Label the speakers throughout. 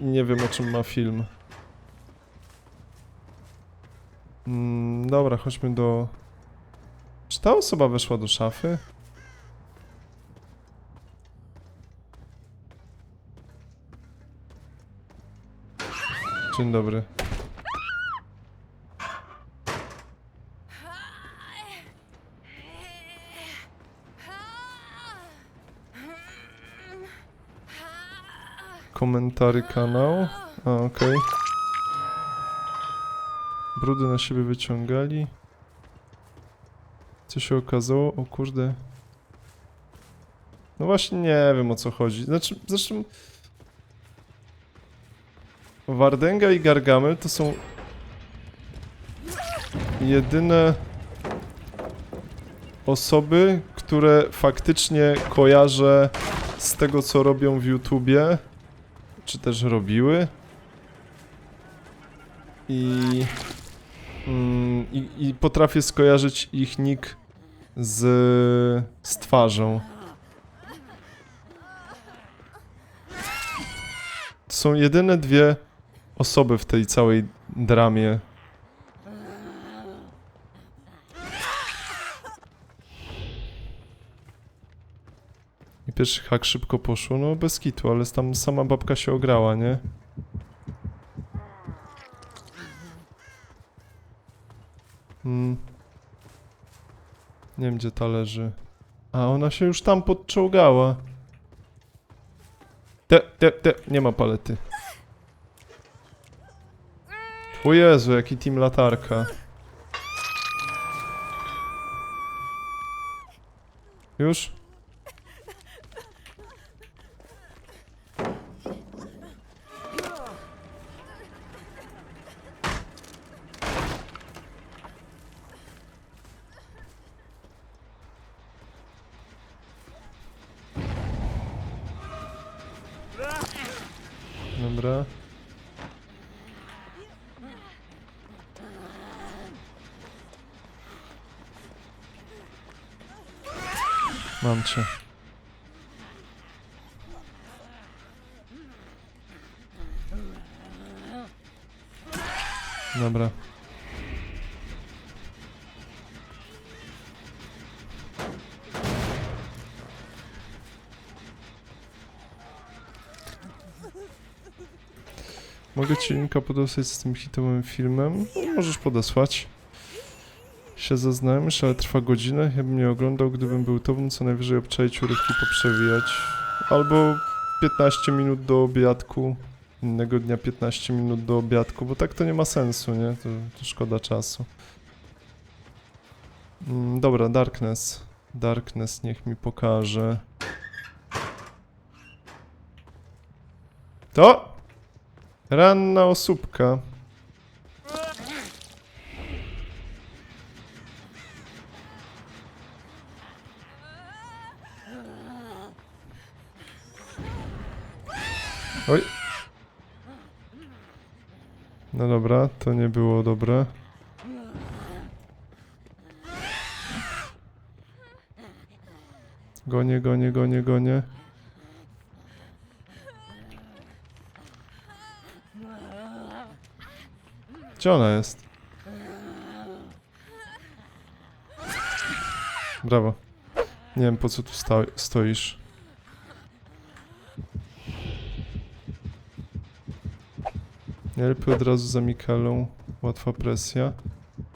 Speaker 1: nie wiem o czym ma film. Mm, dobra, chodźmy do... Czy ta osoba weszła do szafy? Dzień dobry. Komentary kanał. A, okej. Brudy na siebie wyciągali. Co się okazało? O kurde. No właśnie nie wiem o co chodzi. Znaczy, zresztą... Wardenga i Gargamel to są... Jedyne... Osoby, które faktycznie kojarzę z tego co robią w YouTubie czy też robiły. I, mm, i, i potrafię skojarzyć ich nick z, z twarzą. To są jedyne dwie osoby w tej całej dramie. I pierwszy hak szybko poszło, no bez kitu, ale tam sama babka się ograła, nie? Hmm. Nie wiem gdzie ta leży. A ona się już tam podczołgała. Te, te, te, nie ma palety. O Jezu, jaki team latarka. Już? Dobra. Mam cię. Dobra. Mogę ci linka podesłać z tym hitowym filmem? No, możesz podesłać. Się zaznajmisz, ale trwa godzinę. Ja bym nie oglądał, gdybym był tobą, co najwyżej obczaić urywki poprzewijać. Albo 15 minut do obiadku. Innego dnia 15 minut do obiadku, bo tak to nie ma sensu, nie? To, to szkoda czasu. Mm, dobra, Darkness. Darkness niech mi pokaże. To! Ranna osóbka. Oj. No dobra, to nie było dobre. Gonię, gonię, gonię, gonię. Gdzie ona jest? Brawo. Nie wiem po co tu stoisz. Nie lepiej od razu za Mikelą. Łatwa presja.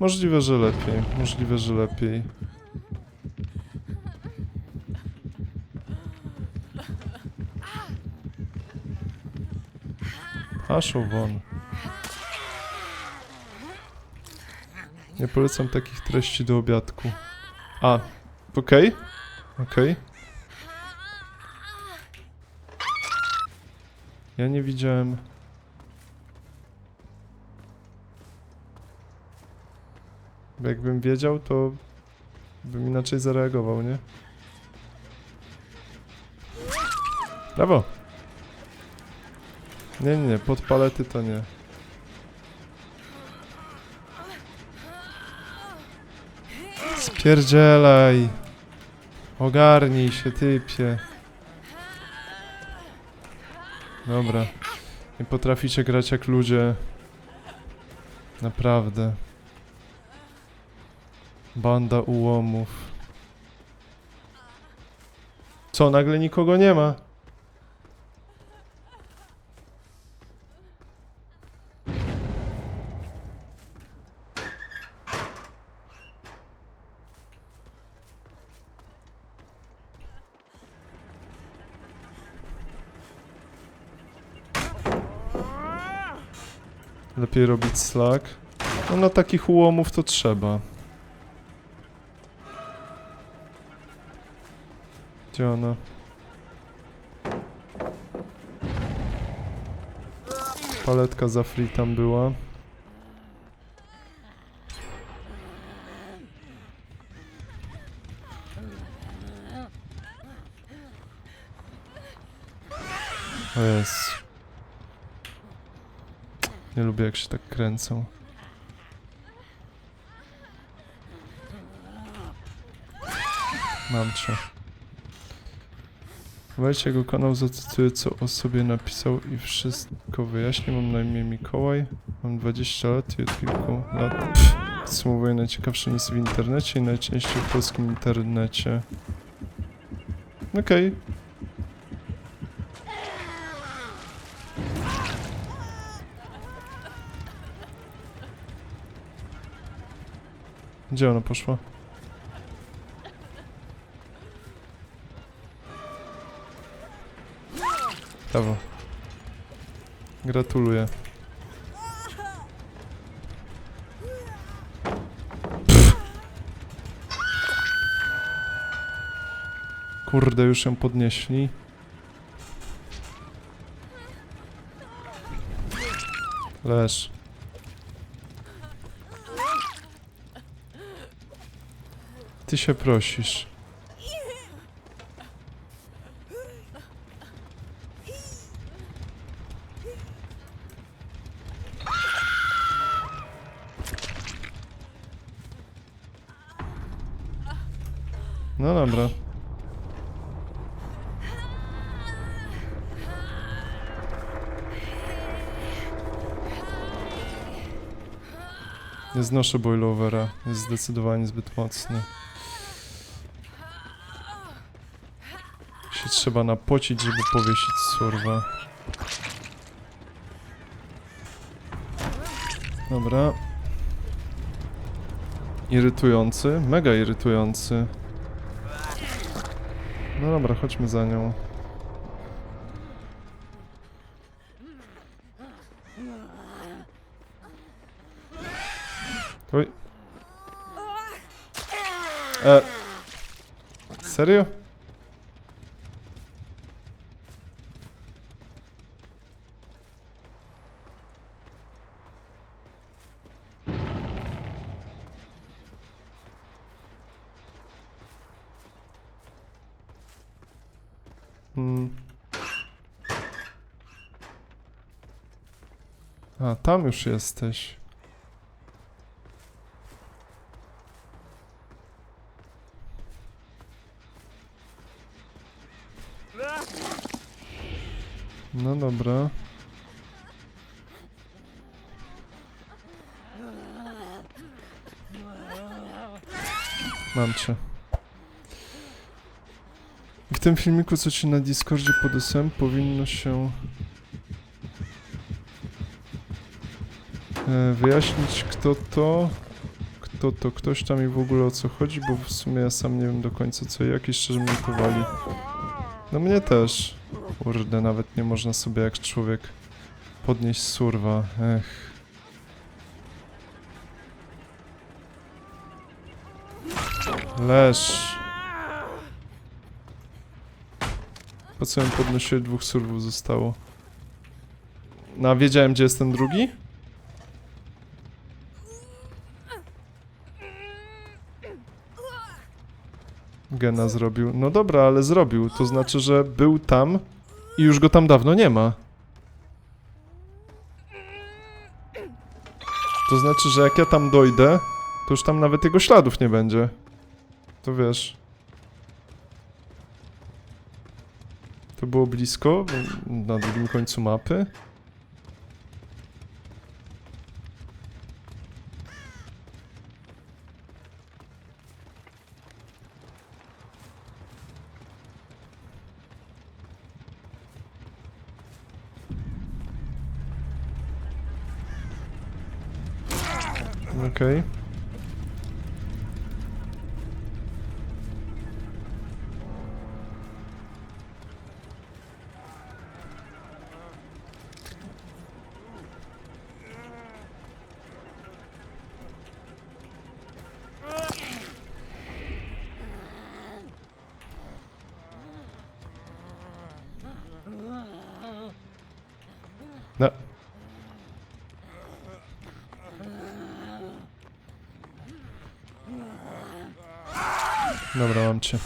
Speaker 1: Możliwe, że lepiej. Możliwe, że lepiej. Haszą won. Nie polecam takich treści do obiadku. A, okej. Okej. Ja nie widziałem. Bo Jakbym wiedział, to bym inaczej zareagował, nie? Brawo! Nie, nie, pod palety to nie. Spierdzielaj! Ogarnij się, typie. Dobra. Nie potraficie grać jak ludzie. Naprawdę. Banda ułomów. Co, nagle nikogo nie ma? Lepiej robić slack. No na takich ułomów to trzeba. Gdzie ona? Paletka za free tam była. O jest. Nie lubię jak się tak kręcą. Mam cię. Weźcie jego kanał, zacytuję co o sobie napisał i wszystko wyjaśnię. Mam na imię Mikołaj, mam 20 lat i od kilku lat podsumowuję najciekawsze newsy w internecie i najczęściej w polskim internecie. Okej. Gdzie ona poszła? Brawo. Gratuluję. Kurde, już ją podnieśli. Leż. Ty się prosisz. No dobra. Nie znoszę boilovera. Jest zdecydowanie zbyt mocny. Się trzeba napocić, żeby powiesić surwa. Dobra. Irytujący, mega irytujący. No dobra, chodźmy za nią. Oj. E. Serio? Hmm. A, tam już jesteś. No dobra. Mam cię. W tym filmiku, co ci na Discordzie podesłałem, powinno się e, wyjaśnić, kto to, kto to, ktoś tam i w ogóle o co chodzi, bo w sumie ja sam nie wiem do końca co i jak i szczerze mnie powali. No mnie też. Kurde, nawet nie można sobie jak człowiek podnieść surwa. Ech. Leż. Ją podnosiłem? Dwóch surwów zostało. No, a wiedziałem, gdzie jest ten drugi? Gena zrobił. No dobra, ale zrobił. To znaczy, że był tam i już go tam dawno nie ma. To znaczy, że jak ja tam dojdę, to już tam nawet jego śladów nie będzie. To wiesz. To było blisko, na drugim końcu mapy. Okej. Okay. No. Dobra, mam cię.